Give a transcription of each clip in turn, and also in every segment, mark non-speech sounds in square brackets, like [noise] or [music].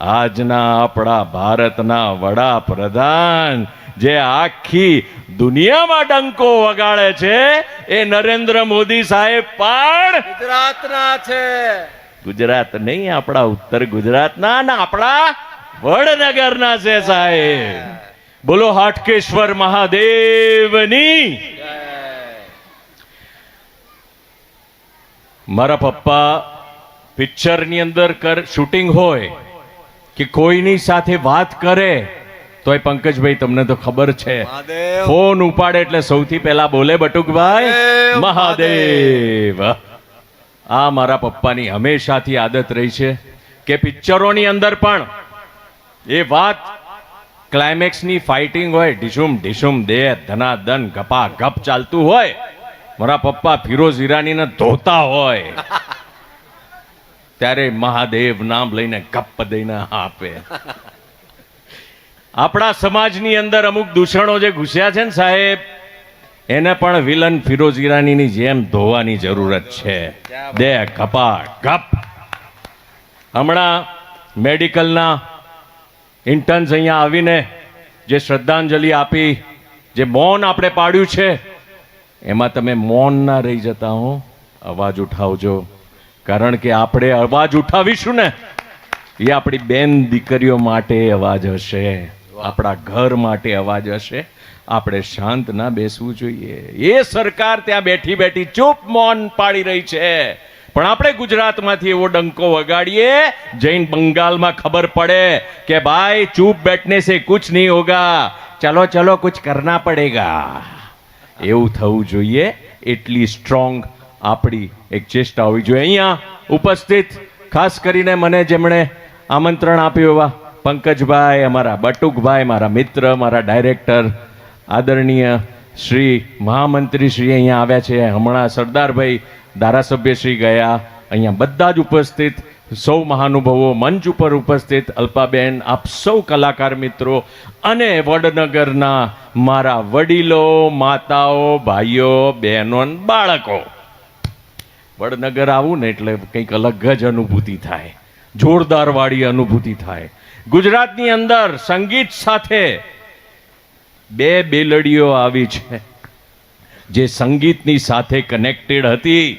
આજના આપણા ભારતના વડાપ્રધાન જે આખી દુનિયામાં ડંકો વગાડે છે એ નરેન્દ્ર મોદી સાહેબ પણ ગુજરાતના છે. ગુજરાત નહીં આપણા ઉત્તર ગુજરાતના ને આપણા વડનગરના છે સાહેબ. બોલો હાટકેશ્વર મહાદેવની. મારા પપ્પા પિક્ચરની અંદર કર શૂટિંગ હોય કે કોઈની સાથે વાત કરે તો એ પંકજભાઈ તમને તો ખબર છે. ફોન ઉપાડે એટલે સૌથી પહેલા બોલે બટુકભાઈ મહાદેવ, મહાદેવ. આ મારા પપ્પાની હંમેશાથી આદત રહી છે કે પિક્ચરોની અંદર પણ એ વાત ક્લાઇમેક્સની ફાઇટિંગ હોય ઢીસુમ ઢીસુમ દે ધનાધન ગપા ગપ ચાલતું હોય મારા પપ્પા ફિરોઝ ઈરાનીને ધોતા હોય. ત્યારે મહાદેવ નામ લઈને ગપ દઈને આપે. આપણા સમાજની અંદર અમુક દૂષણો જે ઘૂસ્યા છે ને સાહેબ, એને પણ વિલન ફિરોઝ ઈરાનીની જેમ ધોવાની જરૂરત છે. દે કપા ગપ. હમણાં મેડિકલના ઇન્ટર્ન્સ અહીંયા આવીને જે શ્રદ્ધાંજલિ આપી, જે મૌન આપણે પાડ્યું છે, એમાં તમે મૌન ના રહી જતા હો. અવાજ ઉઠાવજો. કારણ કે આપણે અવાજ ઉઠાવીશું ને, એ આપણી બેન દીકરીઓ માટે અવાજ હશે, આપણા ઘર માટે અવાજ હશે. આપણે શાંત ના બેસવું જોઈએ. એ સરકાર ત્યાં બેઠી બેઠી ચૂપ મૌન પાડી રહી છે. પણ આપણે ગુજરાતમાંથી એવો ડંકો વગાડીએ, જૈન બંગાળમાં ખબર પડે કે ભાઈ, ચૂપ બેઠને સે કુછ નહીં હોગા. ચલો ચલો, કુછ કરના પડેગા. એવું થવું જોઈએ. એટલી સ્ટ્રોંગ આપણી એક ચેષ્ટા હોવી જોઈએ. અહીંયા ઉપસ્થિત, ખાસ કરીને મને જેમણે આમંત્રણ આપ્યું એવા પંકજભાઈ, અમારા બટુકભાઈ, મારા મિત્ર, મારા ડાયરેક્ટર, આદરણીય શ્રી મહામંત્રી શ્રી અહીંયા આવ્યા છે. હમણાં સરદારભાઈ ધારાસભ્ય શ્રી ગયા. અહીંયા બધા જ ઉપસ્થિત, સૌ મહાનુભાવો, મંચ ઉપર ઉપસ્થિત. અલ્પાબેન, આપ સૌ કલાકાર મિત્રો અને વડનગરના મારા વડીલો, માતાઓ, ભાઈઓ, બહેનો બાળકો. વડનગર આવું ને એટલે કંઈક અલગ જ અનુભૂતિ થાય. જોરદાર વાળી અનુભૂતિ થાય. ગુજરાતની અંદર સંગીત સાથે બે બેલડીઓ આવી છે. જે સંગીતની સાથે કનેક્ટેડ હતી.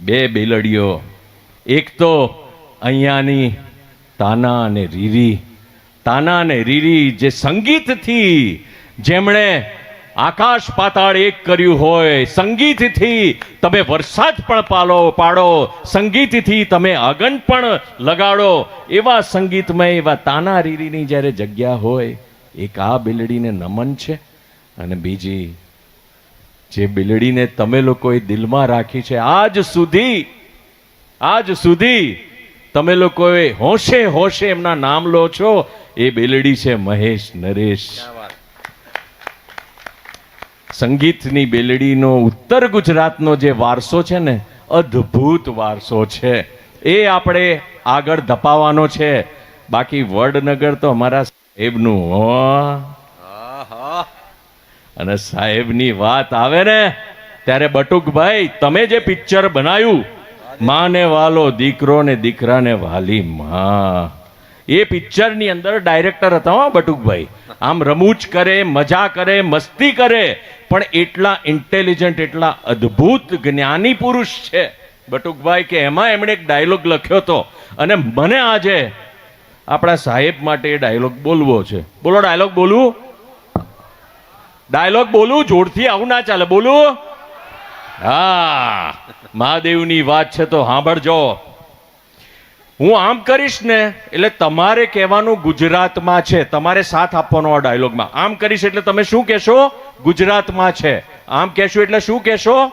બે બેલડીઓ. એક તો અહીંયાની તાના અને રીરી. તાના અને રીરી જે સંગીતથી જેમણે આકાશ પાતાળ એક કર્યું હોય, સંગીતથી તમે વરસાદ પણ પાલો, પાડો, સંગીતથી તમે અગન પણ લગાડો. એવા સંગીતમય એવા તાના રીરીની જ્યારે જગ્યા હોય, એક આ બિલડીને નમન છે. અને બીજી, જે બિલડીને તમે લોકોએ દિલમાં રાખી છે, આજ સુધી આજ સુધી તમે લોકોએ હોશે હોશે એમના નામ લો છો. એ બિલડી છે મહેશ નરેશ. સંગીતની બેલડીનો ઉત્તર ગુજરાતનો જે વારસો છે ને અદ્ભુત વારસો છે. એ આપણે આગળ ધપાવવાનો છે. બાકી વડનગર તો અમારા સાહેબનું હો. અને સાહેબની વાત આવે ને ત્યારે બટુકભાઈ તમે જે પિક્ચર બનાવ્યું માને વાલો દીકરો ને દીકરાને વાલી માં. એ પિક્ચરની અંદર ડાયરેક્ટર હતા હો બટુકભાઈ. આમ રમૂજ કરે, મજા કરે, મસ્તી કરે, પણ એટલા ઇન્ટેલિજન્ટ એટલા અદ્ભુત જ્ઞાની પુરુષ છે. બટુકભાઈ કે એમાં એમણે એક ડાયલોગ લખ્યો હતો. અને મને આજે આપણા સાહેબ માટે એ ડાયલોગ બોલવો છે. બોલો ડાયલોગ બોલવું ડાયલોગ બોલું? જોરથી આવું ના ચાલે. બોલું? હા. મહાદેવની વાત છે તો સાંભળજો. હું આમ કરીશ ને, એટલે તમારે કહેવાનું ગુજરાતમાં છે. તમારે સાથ આપવાનો આ ડાયલોગમાં. આમ કરીશ એટલે તમે શું કહેશો? ગુજરાતમાં છે. આમ કહેશો એટલે શું કહેશો?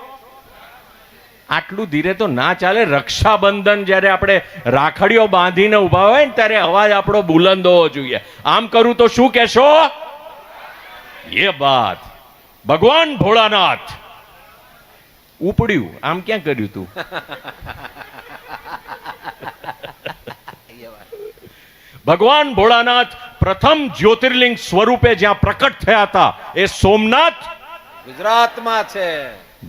આટલું ધીરે તો ના ચાલે. રક્ષાબંધન જ્યારે આપણે રાખડીઓ બાંધીને ઊભા હોય ને, ત્યારે અવાજ આપણો બુલંદ હોવો જોઈએ. આમ કરું તો શું કહેશો? એ વાત. ભગવાન ભોળાનાથ. ઉપડ્યું. આમ ક્યાં કર્યું તું? ભગવાન ભોળાનાથ પ્રથમ જ્યોતિર્લિંગ સ્વરૂપે જ્યાં પ્રકટ થયા હતા એ સોમનાથ? ગુજરાતમાં છે.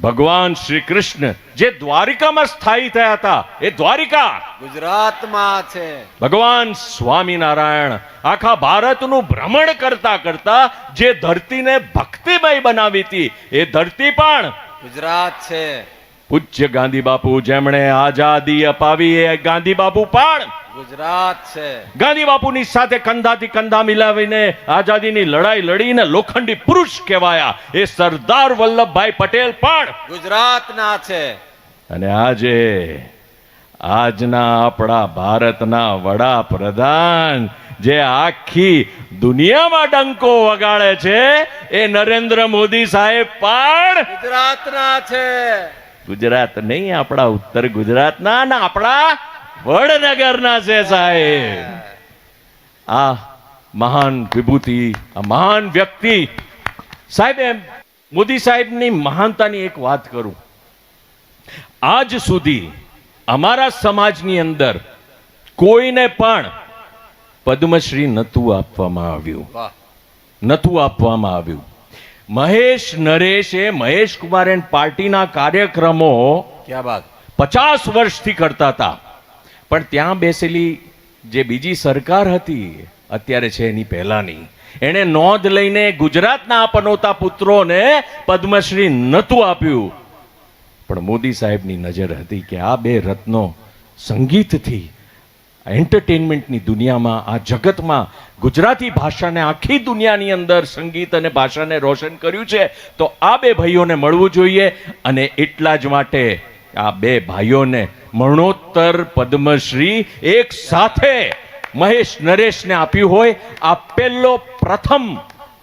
ભગવાન શ્રી કૃષ્ણ જે દ્વારિકામાં સ્થાયી થયા હતા એ દ્વારિકા? ગુજરાતમાં છે. ભગવાન સ્વામિનારાયણ આખા ભારતનું ભ્રમણ કરતા કરતા જે ધરતીને ભક્તિમય બનાવી હતી એ ધરતી પણ ગુજરાત છે. પૂજ્ય ગાંધી બાપુ જેમણે આઝાદી અપાવી એ ગાંધી બાપુ પણ ગુજરાત છે. ગાંધી બાપુની સાથે કંધાથી કંધા મિલાવીને આઝાદીની લડાઈ લડીને લોખંડી પુરુષ કહેવાયા. એ સરદાર વલ્લભભાઈ પટેલ પણ ગુજરાતના છે. અને આજે આજના આપણા ભારતના વડાપ્રધાન જે આખી દુનિયામાં ડંકો વગાડે છે એ નરેન્દ્ર મોદી સાહેબ પણ ગુજરાતના છે. ગુજરાત નહીં આપણા ઉત્તર ગુજરાતના ના આપણા વડનગરના છે સાહેબ. આ મહાન વિભૂતિ આ મહાન વ્યક્તિ. સાહેબ એમ મોદી સાહેબની મહાનતાની એક વાત કરું. આજ સુધી અમારા સમાજની અંદર કોઈને પણ પદ્મશ્રી નતું આપવામાં આવ્યું. નતું આપવામાં આવ્યું. મહેશ નરેશ એ મહેશ કુમાર એન્ડ પાર્ટીના કાર્યક્રમો ક્યાં બાત? પચાસ વર્ષથી કરતા હતા. પણ ત્યાં બેસેલી જે બીજી સરકાર હતી, અત્યારે છે એની પહેલાની. એણે નોંધ લઈને ગુજરાતના પનોતા પુત્રોને પદ્મશ્રી નહોતું આપ્યું. પણ મોદી સાહેબની નજર હતી કે આ બે રત્નો સંગીતથી, એન્ટરટેનમેન્ટની દુનિયામાં, આ જગતમાં, ગુજરાતી ભાષાને, આખી દુનિયાની અંદર સંગીત અને ભાષાને રોશન કર્યું છે, તો આ બે ભાઈઓને મળવું જોઈએ અને એટલા જ માટે આ બે ભાઈઓને મરણોત્તર પદ્મશ્રી એક સાથે મહેશ નરેશને આપ્યું હોય. આ પહેલો પ્રથમ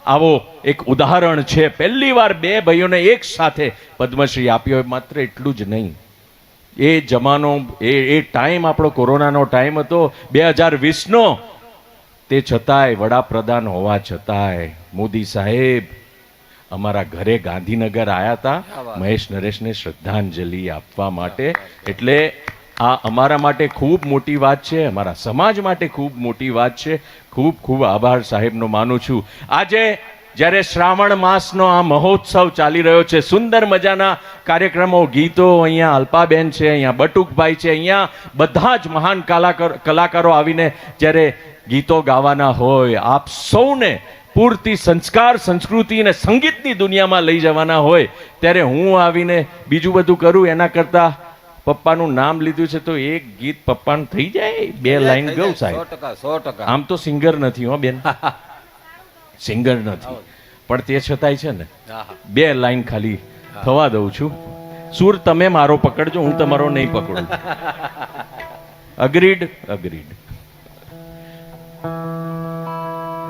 આવો એક ઉદાહરણ છે. પહેલી વાર બે ભાઈઓને એક સાથે પદ્મશ્રી આપ્યો હોય. માત્ર એટલું જ નહીં. એ જમાનો, એ એ ટાઈમ આપણો કોરોનાનો ટાઈમ હતો. બે હજાર વીસનો. તે છતાંય વડાપ્રધાન હોવા છતાંય મોદી સાહેબ અમારા ઘરે ગાંધીનગર આવ્યા હતા મહેશ નરેશને શ્રદ્ધાંજલિ આપવા માટે. એટલે આ અમારા માટે ખૂબ મોટી વાત છે અમારા સમાજ માટે ખૂબ મોટી વાત છે. ખૂબ ખૂબ આભાર સાહેબનો માનું છું. આજે જ્યારે શ્રાવણ માસનો આ મહોત્સવ ચાલી રહ્યો છે સુંદર મજાના કાર્યક્રમો ગીતો અહીંયા અલ્પાબેન છે અહીંયા બટુકભાઈ છે અહીંયા બધા જ મહાન કલાકાર કલાકારો આવીને જ્યારે ગીતો ગાવાના હોય આપ સૌને પૂરતી સંસ્કાર સંસ્કૃતિ અને સંગીતની દુનિયામાં લઈ જવાના હોય ત્યારે હું આવીને બીજું બધું કરું એના કરતાં પપ્પાનું નામ લીધું છે તો એક ગીત પપ્પાનું થઈ જાય બે લાઈન ગઉં સાહેબ. સો ટકા આમ તો સિંગર નથી હો બેન. સિંગર નથી. પણ તે છતાંય છે ને. બે લાઈન ખાલી થવા દઉં છું. સુર તમે મારો પકડજો હું તમારો નહીં પકડું. [laughs] Agreed agreed